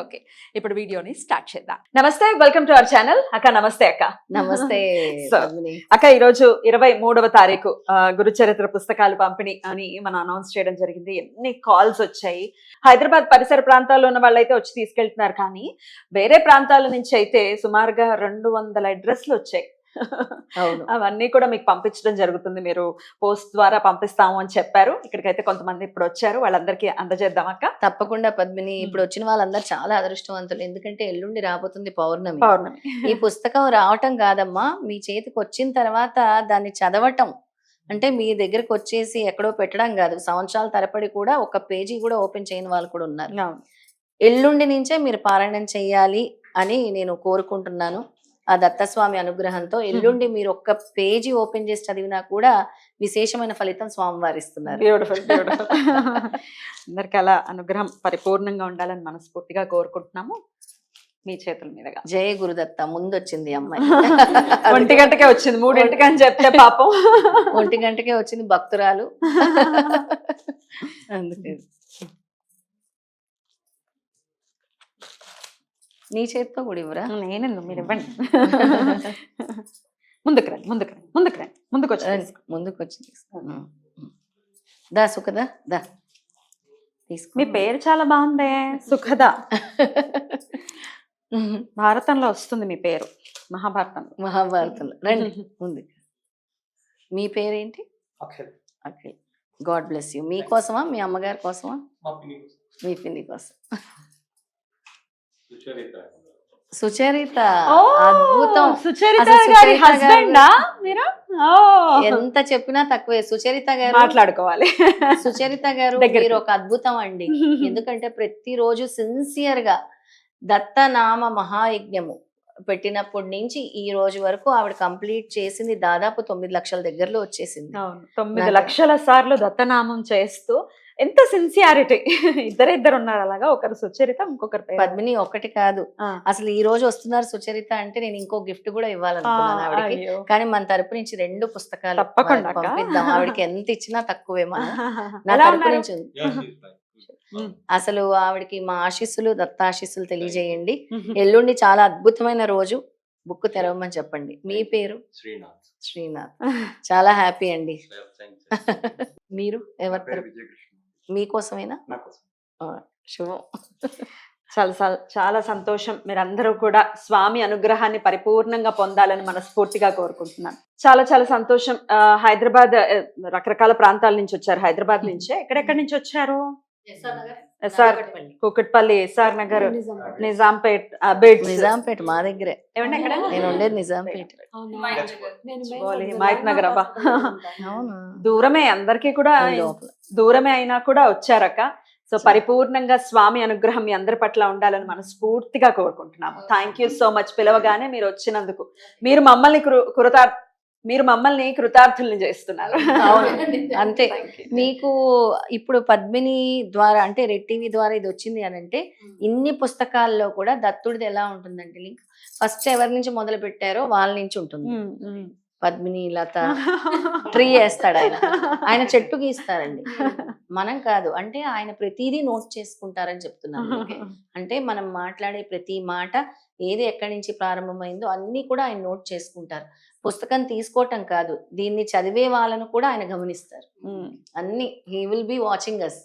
Okay ఇప్పుడు వీడియోని start చేద్దాం. నమస్తే వెల్కమ్ టు అవర్ ఛానల్. అక్క నమస్తే అక్క. నమస్తే. అక్క ఈరోజు ఇరవై మూడవ తారీఖు గురుచరిత్ర పుస్తకాలు పంపిణీ అని మనం అనౌన్స్ చేయడం జరిగింది. ఎన్ని కాల్స్ వచ్చాయి. హైదరాబాద్ పరిసర ప్రాంతాల్లో ఉన్న వాళ్ళైతే వచ్చి తీసుకెళ్తున్నారు కానీ వేరే ప్రాంతాల నుంచి అయితే సుమారుగా రెండు వందల అడ్రస్లు వచ్చాయి. అవన్నీ కూడా మీకు పంపించడం జరుగుతుంది. మీరు పోస్ట్ ద్వారా పంపిస్తాము అని చెప్పారు. ఇక్కడికైతే కొంతమంది ఇప్పుడు వచ్చారు. వాళ్ళందరికీ అందజేద్దాం అక్క. తప్పకుండా పద్మిని. ఇప్పుడు వచ్చిన వాళ్ళందరూ చాలా అదృష్టవంతులు. ఎందుకంటే ఎల్లుండి రాబోతుంది పౌర్ణమి. పౌర్ణమి. ఈ పుస్తకం రావటం కాదమ్మా. మీ చేతికి వచ్చిన తర్వాత దాన్ని చదవటం. అంటే మీ దగ్గరకు వచ్చేసి ఎక్కడో పెట్టడం కాదు. సంవత్సరాల తరపడి కూడా ఒక పేజీ కూడా ఓపెన్ చేయని వాళ్ళు కూడా ఉన్నారు. ఎల్లుండి నుంచే మీరు పారాయణం చేయాలి అని నేను కోరుకుంటున్నాను. ఆ దత్తస్వామి అనుగ్రహంతో ఎల్లుండి మీరు ఒక్క పేజీ ఓపెన్ చేసి చదివినా కూడా విశేషమైన ఫలితం స్వామివారు ఇస్తున్నారు బ్యూటిఫుల్ బ్యూటిఫుల్. అందరికి అలా అనుగ్రహం పరిపూర్ణంగా ఉండాలని మనస్ఫూర్తిగా కోరుకుంటున్నాము. మీ చేతుల మీదుగా. జయ గురుదత్త ముందు వచ్చింది అమ్మాయి. ఒంటి గంటకే వచ్చింది మూడింటికి అని చెప్తే పాపం. ఒంటి గంటకే వచ్చింది భక్తురాలు. అందుకే. నీ చేతితో కూడా ఇవ్వరా నేను మీరు ఇవ్వండి. ముందుకు రండి ముందుకు రండి ముందుకు రండి ముందుకు వచ్చి తీసుకో. ముందుకు వచ్చి తీసుకో. దా సుఖదా? దా. తీసుకో మీ పేరు చాలా బాగుందే. సుఖద? భారతంలో వస్తుంది మీ పేరు. మహాభారతంలో. మహాభారతంలో. రండి. ముందు. మీ పేరేంటి? Akshay Akhil. God bless you. మీకోసమా మీ అమ్మగారి కోసమా? మా పిన్ని కోసం. సుచరిత. అద్భుతం. సుచరిత గారి హస్బెండా మీరు? ఎంత చెప్పినా తక్కువే. సుచరిత గారు మాట్లాడుకోవాలి. సుచరిత గారు. మీరు ఒక అద్భుతం అండి. ఎందుకంటే ప్రతిరోజు సిన్సియర్గా దత్తనామ మహాయజ్ఞము పెట్టినప్పటి నుంచి ఈ రోజు వరకు ఆవిడ కంప్లీట్ చేసింది దాదాపు తొమ్మిది లక్షల దగ్గరలో వచ్చేసింది. అవును. తొమ్మిది లక్షల సార్లు దత్తనామం చేస్తూ ఎంత సిన్సియారిటీ ఇద్దరు ఇద్దరు ఉన్నారు అలాగా ఒకరు సుచరిత ఇంకొకరు పేరు పద్మిని ఒకటి కాదు. అసలు ఈ రోజు వస్తున్నారు సుచరిత అంటే నేను ఇంకో గిఫ్ట్ కూడా ఇవ్వాలనుకున్నాను ఆవిడకి. కానీ మన తరపు నుంచి రెండు పుస్తకాలు తప్పకుండా. పంపిద్దాం. ఆవిడకి ఎంత ఇచ్చినా తక్కువే మనం. నా తరపు? నుంచి Yeah, she's fine. Mm. అసలు ఆవిడకి మా ఆశీస్సులు దత్తాశీస్సులు తెలియజేయండి. ఎల్లుండి చాలా అద్భుతమైన రోజు. బుక్ తెరవమని చెప్పండి. మీ పేరు? శ్రీనాథ్. శ్రీనాథ్. చాలా హ్యాపీ అండి. మీరు? ఎవరి. మీకోసమేనా. శుభం. చాలా చాలా చాలా సంతోషం. మీరందరూ కూడా స్వామి అనుగ్రహాన్ని పరిపూర్ణంగా పొందాలని మనస్ఫూర్తిగా కోరుకుంటున్నాను. చాలా చాలా సంతోషం. హైదరాబాద్ రకరకాల ప్రాంతాల నుంచి వచ్చారు. హైదరాబాద్ నుంచే? ఎక్కడెక్కడి నుంచి వచ్చారు? ఎస్ఆర్ కూకట్పల్లి. ఎస్ఆర్ నగర్ నిజాంపేట్. బిడ్స్. నిజాంపేట మా దగ్గరే. ఏమండి ఎక్కడ నేను ఉండేది నిజాంపేట. నగర్ అబ్బా. అవునా? దూరమే అందరికీ కూడా దూరమే అయినా కూడా వచ్చారక్క. సో పరిపూర్ణంగా స్వామి అనుగ్రహం మీ అందరి పట్ల ఉండాలని మనస్ఫూర్తిగా కోరుకుంటున్నాము. థ్యాంక్ యూ సో మచ్ పిలవగానే మీరు వచ్చినందుకు. మీరు మమ్మల్ని కృతార్ మీరు మమ్మల్ని కృతార్థుల్ని చేస్తున్నారు. అంతే. మీకు ఇప్పుడు పద్మిని ద్వారా అంటే రెడ్ టీవీ ద్వారా ఇది వచ్చింది అని అంటే ఇన్ని పుస్తకాల్లో కూడా దత్తుడిది ఎలా ఉంటుందంటే లింక్ ఫస్ట్ ఎవరి నుంచి మొదలు పెట్టారో వాళ్ళ నుంచి ఉంటుంది. ఉమ్, ఉమ్. పద్మిని లత ట్రీ వేస్తాడు ఆయన. ఆయన చెట్టు గీస్తారండి. మనం కాదు. అంటే ఆయన ప్రతిదీ నోట్ చేసుకుంటారని చెప్తున్నాను. అంటే మనం మాట్లాడే ప్రతి మాట ఏది ఎక్కడి నుంచి ప్రారంభమైందో అన్ని కూడా ఆయన నోట్ చేసుకుంటారు. పుస్తకం తీసుకోవటం కాదు. దీన్ని చదివే వాళ్ళను కూడా ఆయన గమనిస్తారు. అన్ని. He will be watching us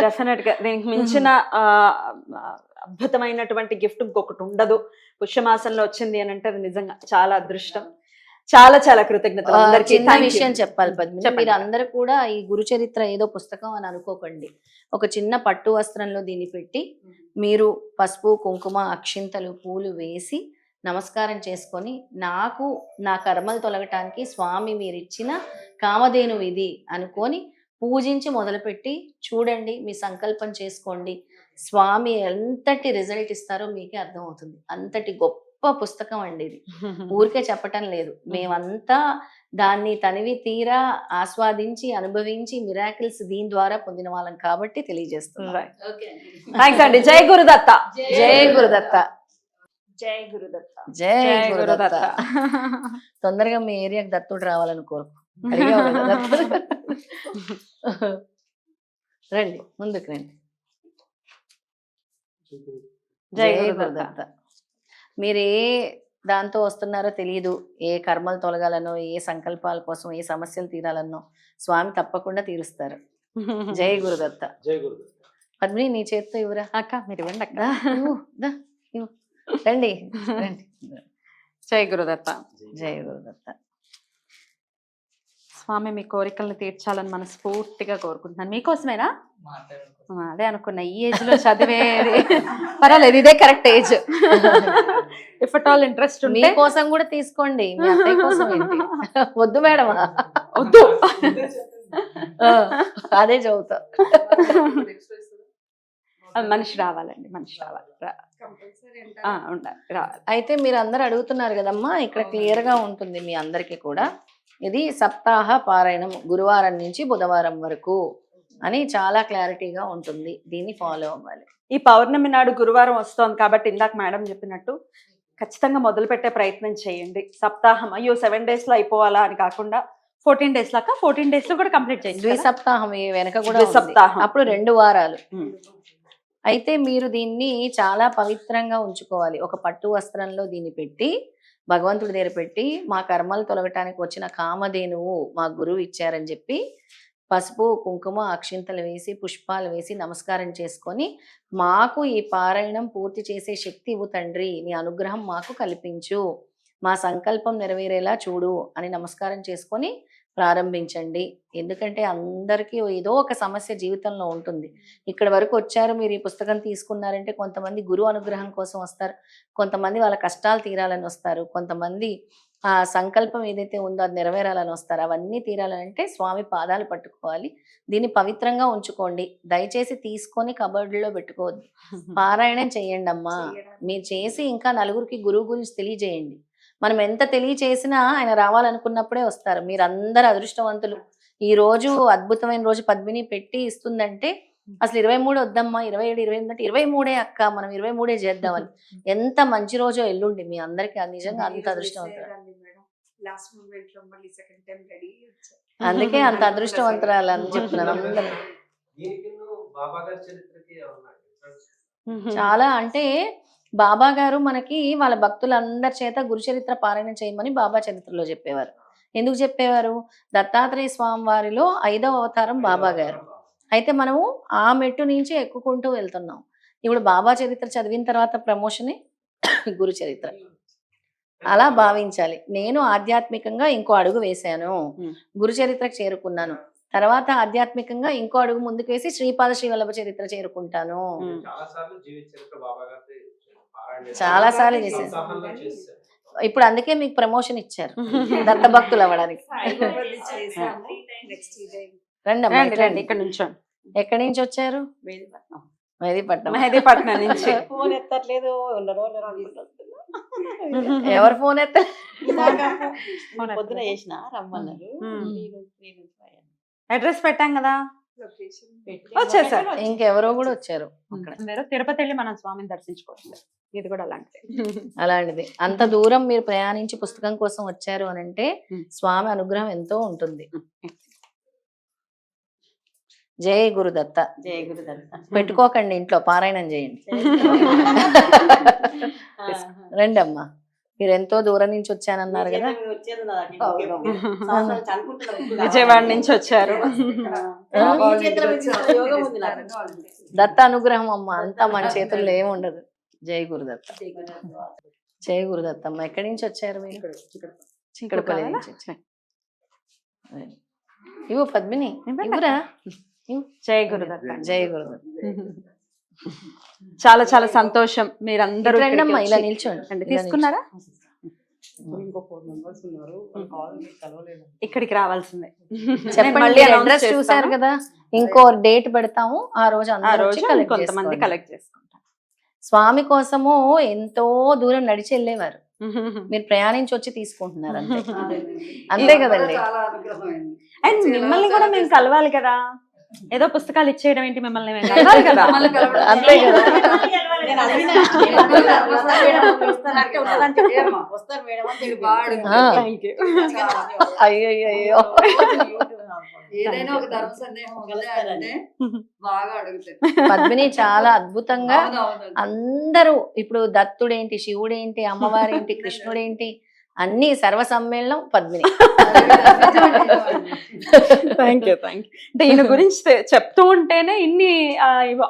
డెఫినెట్గా దీనికి మించిన అద్భుతమైనటువంటి గిఫ్ట్ ఇంకొకటి ఉండదు. పుష్యమాసంలో వచ్చింది అని అంటే అది నిజంగా చాలా అదృష్టం. చాలా చాలా కృతజ్ఞతలు. అందరికీ చిన్న. విషయం చెప్పాలి పద్మిని. మీరు అందరూ కూడా ఈ గురు చరిత్ర ఏదో పుస్తకం అని అనుకోకండి. ఒక చిన్న పట్టు వస్త్రంలో దీన్ని పెట్టి మీరు పసుపు కుంకుమ అక్షింతలు పూలు వేసి నమస్కారం చేసుకొని నాకు నా కర్మలు తొలగటానికి స్వామి మీరు ఇచ్చిన కామధేను ఇది అనుకొని పూజించి మొదలుపెట్టి చూడండి మీ సంకల్పం చేసుకోండి. స్వామి ఎంతటి రిజల్ట్ ఇస్తారో మీకే అర్థమవుతుంది. అంతటి గొప్ప పుస్తకం అండి ఇది. ఊరికే చెప్పటం లేదు. మేమంతా దాన్ని తనివి తీరా ఆస్వాదించి అనుభవించి మిరాకిల్స్ దీని ద్వారా పొందిన వాళ్ళం కాబట్టి తెలియజేస్తున్నాం. జై గురుదత్త. జై గురుదత్త. జై గురుదత్త. జై జై గురుదత్త. తొందరగా మీ ఏరియాకి దత్తుడు రావాలని కోరుకు. రండి ముందుకు రండి. జై గురుదత్త. మీరు ఏ దాంతో వస్తున్నారో తెలియదు ఏ కర్మలు తొలగాలనో ఏ సంకల్పాల కోసం ఏ సమస్యలు తీరాలనో స్వామి తప్పకుండా తీరుస్తారు. జై గురుదత్త. జై గురుదత్త. పద్మిని నీ చేత్తో ఇవ్వరా? అక్క మీరు ఇవ్వండి అక్క. రండి రండి. జై గురుదత్త. జై గురుదత్త. స్వామి మీ కోరికలను తీర్చాలని మనస్ఫూర్తిగా కోరుకుంటున్నాను. మీకోసమేనా? అదే అనుకున్నా ఈ ఏజ్లో చదివేది. పర్వాలేదు ఇదే correct age if at all interest మీ ఉంటే. కోసం కూడా తీసుకోండి వద్దు మేడం. వద్దు. అదే చదువుతా అది మనిషి రావాలండి మనిషి రావాలి. ఉండాలి. రావాలి. అయితే మీరు అందరు అడుగుతున్నారు కదమ్మా ఇక్కడ క్లియర్గా ఉంటుంది మీ అందరికీ కూడా. ఇది సప్తాహ పారాయణం గురువారం నుంచి బుధవారం వరకు అని చాలా క్లారిటీగా ఉంటుంది దీన్ని ఫాలో అవ్వాలి ఈ పౌర్ణమి నాడు గురువారం వస్తోంది కాబట్టి ఇందాక మేడం చెప్పినట్టు ఖచ్చితంగా మొదలు పెట్టే ప్రయత్నం చేయండి సప్తాహం అయ్యో సెవెన్ డేస్లో అయిపోవాలా అని కాకుండా ఫోర్టీన్ డేస్ లాగా ఫోర్టీన్ డేస్లో కూడా కంప్లీట్ చేయండి ద్విసప్తాహం వెనక కూడా ఉంది. ద్విసప్తాహం. అప్పుడు రెండు వారాలు. అయితే మీరు దీన్ని చాలా పవిత్రంగా ఉంచుకోవాలి ఒక పట్టు వస్త్రంలో దీన్ని పెట్టి భగవంతుడి దగ్గర పెట్టి మా కర్మలు తొలగటానికి వచ్చిన కామధేనువు మా గురువు ఇచ్చారని చెప్పి పసుపు కుంకుమ అక్షింతలు వేసి పుష్పాలు వేసి నమస్కారం చేసుకొని మాకు ఈ పారాయణం పూర్తి చేసే శక్తి ఇవ్వు తండ్రి. నీ అనుగ్రహం మాకు కల్పించు. మా సంకల్పం నెరవేరేలా చూడు అని నమస్కారం చేసుకొని ప్రారంభించండి. ఎందుకంటే అందరికీ ఏదో ఒక సమస్య జీవితంలో ఉంటుంది. ఇక్కడ వరకు వచ్చారు మీరు ఈ పుస్తకం తీసుకున్నారంటే కొంతమంది గురువు అనుగ్రహం కోసం వస్తారు కొంతమంది వాళ్ళ కష్టాలు తీరాలని వస్తారు కొంతమంది ఆ సంకల్పం ఏదైతే ఉందో అది నెరవేరాలని వస్తారు. అవన్నీ తీరాలంటే స్వామి పాదాలు పట్టుకోవాలి. దీన్ని పవిత్రంగా ఉంచుకోండి. దయచేసి తీసుకొని కబర్డులో పెట్టుకోవద్దు. పారాయణం చేయండి అమ్మా మీరు చేసి ఇంకా నలుగురికి గురువు గురించి తెలియజేయండి. మనం ఎంత తెలియచేసినా ఆయన రావాలనుకున్నప్పుడే వస్తారు. మీరు అందరు అదృష్టవంతులు. ఈ రోజు అద్భుతమైన రోజు పద్మిని పెట్టి ఇస్తుందంటే అసలు ఇరవై మూడు వద్దమ్మా ఇరవై ఏడు ఇరవై ఎనిమిది అంటే ఇరవై మూడే అక్క మనం ఇరవై మూడే చేద్దామని ఎంత మంచి రోజో ఎల్లుండి మీ అందరికి. నిజంగా అంత అదృష్టవంతులు లాస్ట్ మూమెంట్లో మళ్ళీ సెకండ్ టైం రెడీ అందుకే అంత అదృష్టవంతురాలు అని చెప్తున్నాను అందరూ. దీనికి బాబా గారి చరిత్రకి ఏమన్నా difference? చాలా అంటే బాబా గారు మనకి వాళ్ళ భక్తులందరి చేత గురుచరిత్ర పారాయణ చేయమని బాబా చరిత్రలో చెప్పేవారు. ఎందుకు చెప్పేవారు? దత్తాత్రేయ స్వామి వారిలో ఐదవ అవతారం బాబా గారు. అయితే మనము ఆ మెట్టు నుంచి ఎక్కుకుంటూ వెళ్తున్నాం. ఇప్పుడు బాబా చరిత్ర చదివిన తర్వాత ప్రమోషనే గురు చరిత్ర అలా భావించాలి. నేను ఆధ్యాత్మికంగా ఇంకో అడుగు వేశాను. Hmm. గురు చరిత్రకు చేరుకున్నాను. తర్వాత ఆధ్యాత్మికంగా ఇంకో అడుగు ముందుకు వేసి శ్రీపాద శ్రీవల్లభ చరిత్ర చేరుకుంటాను. చాలా సార్లు చేశాను. ఇప్పుడు అందుకే మీకు ప్రమోషన్ ఇచ్చారు. దత్తభక్తులు అవ్వడానికి. రండి రండి రండి ఇక్కడ నుంచోండి. ఎక్కడి నుంచి వచ్చారు? మెహదీపట్నం మెహదీపట్నం నుంచి. ఫోన్ ఎత్తట్లేదు. ఎవరు ఫోన్ ఎత్త ఇందాక ఫోన్ పొద్దున ఎత్తలేదు. చేసిన రమ్మన్నారు. నుంచి నుంచి. అడ్రస్ పెట్టాం కదా. వచ్చేసారు. ఇంకెవరో కూడా వచ్చారు తిరుపతి వెళ్ళి మనం స్వామిని దర్శించుకోవచ్చు. ఇది కూడా అలాంటిది. అలాంటిది. అంత దూరం మీరు ప్రయాణించి పుస్తకం కోసం వచ్చారు అని అంటే. స్వామి అనుగ్రహం ఎంతో ఉంటుంది. జై గురుదత్త. జయ గురుదత్త. పెట్టుకోకండి ఇంట్లో పారాయణం చేయండి. రండి అమ్మా మీరు ఎంతో దూరం నుంచి వచ్చానన్నారు కదా. విజయవాడ నుంచి వచ్చారు. దత్త అనుగ్రహం అమ్మ. అంతా మన చేతుల్లో ఏమి ఉండదు. జై గురుదత్త జై గురుదత్త అమ్మ. ఎక్కడి నుంచి వచ్చారు మీరు? చిక్కడపల్లి నుంచి వచ్చారు. ఇవ్వు పద్మిని. ఇవ్వరా. జై గురుదత్త జై గురుదత్త చాలా చాలా సంతోషం. మీరందరూ ఇలా నిల్చోండి. తీసుకున్నారా? ఇక్కడికి రావాల్సిందే. చెప్పండి అడ్రస్. చూసారు కదా? ఇంకో డేట్ పెడతాము. ఆ రోజు ఆ రోజు కొంతమంది. కలెక్ట్ చేసుకుంటాం స్వామి కోసము ఎంతో దూరం నడిచి వెళ్ళేవారు. మీరు ప్రయాణించి వచ్చి తీసుకుంటున్నారు అంతే. అంతే కదండి. అండ్ మిమ్మల్ని కూడా మేము కలవాలి కదా. ఏదో పుస్తకాలు ఇచ్చేయడం ఏంటి మిమ్మల్ని? కదా. అంతే కదా. అయ్యో ఏదైనా ఒక ధర్మ సందేహం బాగా అడుగుతారు. పద్మిని చాలా అద్భుతంగా. అందరూ ఇప్పుడు దత్తుడేంటి శివుడేంటి అమ్మవారేంటి కృష్ణుడేంటి అన్ని సర్వ సమ్మేళనం Padmini. Thank you thank you అంటే ఈయన గురించి చెప్తూ ఉంటేనే ఇన్ని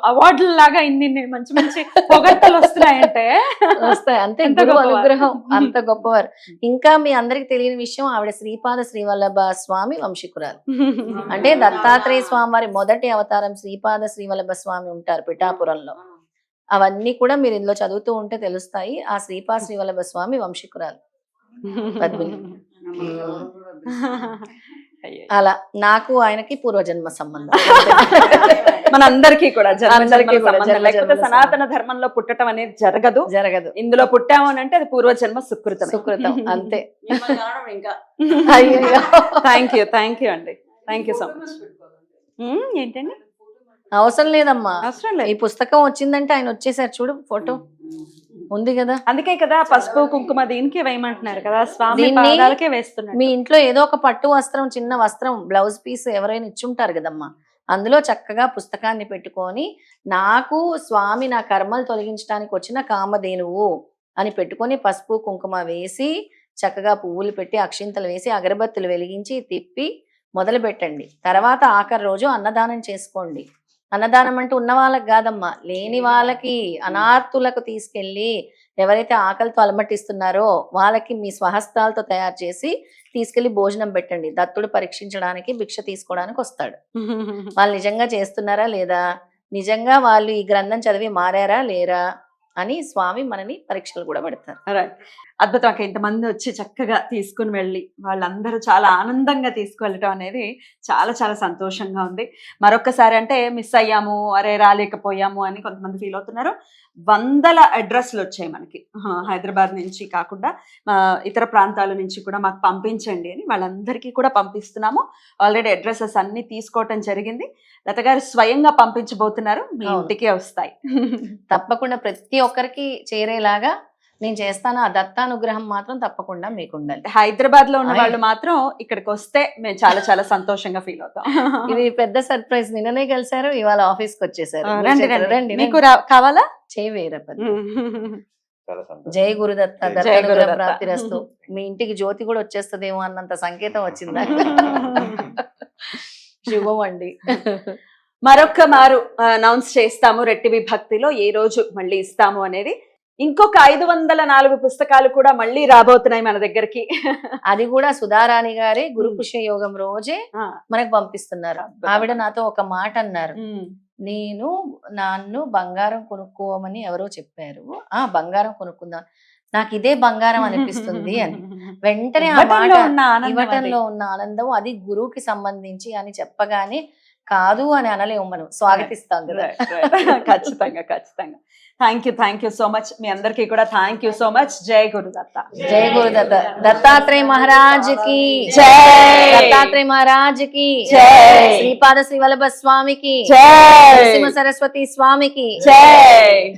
అవార్డుల లాగా ఇన్ని మంచి మంచి పొగడ్తలు వస్తున్నాయంటే. వస్తాయి. అంతే. అనుగ్రహం. అంత గొప్పవారు. ఇంకా మీ అందరికి తెలియని విషయం ఆవిడ శ్రీపాద శ్రీవల్లభ స్వామి వంశీకురాలు. అంటే దత్తాత్రేయ స్వామి వారి మొదటి అవతారం శ్రీపాద శ్రీవల్లభ స్వామి ఉంటారు పిఠాపురంలో. అవన్నీ కూడా మీరు ఇందులో చదువుతూ ఉంటే తెలుస్తాయి. ఆ శ్రీపాద శ్రీవల్లభ స్వామి వంశీకురాలు. పద్మిని. అలా నాకు ఆయనకి పూర్వజన్మ సంబంధం. మనందరికీ కూడా లేకపోతే సనాతన ధర్మంలో పుట్టడం అనేది జరగదు. జరగదు. ఇందులో పుట్టాము అని అంటే అది పూర్వజన్మ సుకృతం సుకృతం అంతే. థ్యాంక్ యూ థ్యాంక్ యూ అండి. థ్యాంక్ యూ సో మచ్ ఏంటండి? అవసరం లేదమ్మా. అవసరం ఈ లేదు పుస్తకం వచ్చిందంటే ఆయన వచ్చేసారు చూడు ఫోటో. ఉంది కదా? అందుకే కదా పసుపు కుంకుమ దీనికి వేయమంటున్నారు కదా. స్వామి పాదాలకే వేస్తున్నారు మీ ఇంట్లో ఏదో ఒక పట్టు వస్త్రం చిన్న వస్త్రం బ్లౌజ్ పీస్ ఎవరైనా ఇచ్చుంటారు కదమ్మా. అందులో చక్కగా పుస్తకాన్ని పెట్టుకొని నాకు స్వామి నా కర్మలు తొలగించడానికి వచ్చిన కామధేనువు అని పెట్టుకొని పసుపు కుంకుమ వేసి చక్కగా పువ్వులు పెట్టి అక్షింతలు వేసి అగరబత్తులు వెలిగించి తిప్పి మొదలు పెట్టండి తర్వాత ఆఖరి రోజు అన్నదానం చేసుకోండి. అన్నదానం అంటే ఉన్న వాళ్ళకి కాదమ్మా. లేని వాళ్ళకి అనాథులకు తీసుకెళ్ళి ఎవరైతే ఆకలితో అలమటిస్తున్నారో వాళ్ళకి మీ స్వహస్తాలతో తయారు చేసి తీసుకెళ్ళి భోజనం పెట్టండి. దత్తుడు పరీక్షించడానికి భిక్ష తీసుకోవడానికి వస్తాడు. వాళ్ళు నిజంగా చేస్తున్నారా లేదా? నిజంగా వాళ్ళు ఈ గ్రంథం చదివి మారారా? లేరా? అని స్వామి మనని పరీక్షలు కూడా పెడతారు. అద్భుతం. అక్క ఇంతమంది వచ్చి చక్కగా తీసుకుని వెళ్ళి వాళ్ళందరూ చాలా ఆనందంగా తీసుకువెళ్ళటం అనేది చాలా చాలా సంతోషంగా ఉంది. మరొకసారి అంటే మిస్ అయ్యాము అరే రాలేకపోయాము అని కొంతమంది ఫీల్ అవుతున్నారు. వందల అడ్రస్లు వచ్చాయి మనకి. హైదరాబాద్ నుంచి కాకుండా ఇతర ప్రాంతాల నుంచి కూడా మాకు పంపించండి అని వాళ్ళందరికీ కూడా పంపిస్తున్నాము. ఆల్రెడీ అడ్రసెస్ అన్ని తీసుకోవటం జరిగింది. లత గారు స్వయంగా పంపించబోతున్నారు. మీ. ఇంటికే వస్తాయి. తప్పకుండా ప్రతి ఒక్కరికి చేరేలాగా నేను చేస్తాను. ఆ దత్తానుగ్రహం మాత్రం తప్పకుండా మీకు ఉండాలి హైదరాబాద్లో ఉన్న. వాళ్ళు మాత్రం ఇక్కడికి వస్తే మేము చాలా చాలా సంతోషంగా ఫీల్ అవుతాం. ఇది పెద్ద సర్ప్రైజ్ నిన్ననే కలిసారు ఇవాళ ఆఫీస్కి వచ్చేసారు. రండి. మీకు కావాలా? చేయి వేరపది చాలా సంతోషం. జై గురుదత్త జై దత్తానుగ్రహ గురుదత్త. ప్రాప్తిరస్తు. మీ ఇంటికి జ్యోతి కూడా వచ్చేస్తదేమో అన్నంత సంకేతం వచ్చిందా? శుభం అండి. మరొక్క మారు అనౌన్స్ చేస్తాము రెట్టి విభక్తిలో ఏ రోజు మళ్ళీ ఇస్తాము అనేది. ఇంకొక ఐదు వందల నాలుగు పుస్తకాలు కూడా మళ్ళీ రాబోతున్నాయి మన దగ్గరికి. అది కూడా సుధారాణి గారే గురు పుష్య యోగం రోజే మనకు పంపిస్తున్నారు. ఆవిడ నాతో ఒక మాట అన్నారు. నేను నన్ను బంగారం కొనుక్కోమని ఎవరో చెప్పారు. ఆ బంగారం కొనుక్కుందాం. నాకు ఇదే బంగారం అనిపిస్తుంది అని. వెంటనే ఆ మాట. ఇవ్వటంలో ఉన్న ఆనందం అది గురువుకి సంబంధించి అని చెప్పగానే కాదు అని అనలేము మనం. స్వాగతిస్తాం కదా. ఖచ్చితంగా ఖచ్చితంగా. Thank you thank you so much మీ అందరికీ కూడా థ్యాంక్ యూ సో మచ్ జై గురుదత్త. జయ గురుదత్త. దత్తాత్రేయ మహారాజ్కి జై. దత్తాత్రేయ మహారాజ్కి జై. శ్రీపాద శ్రీవల్లభ స్వామికి. జై. నరసింహ సరస్వతి స్వామికి. జై.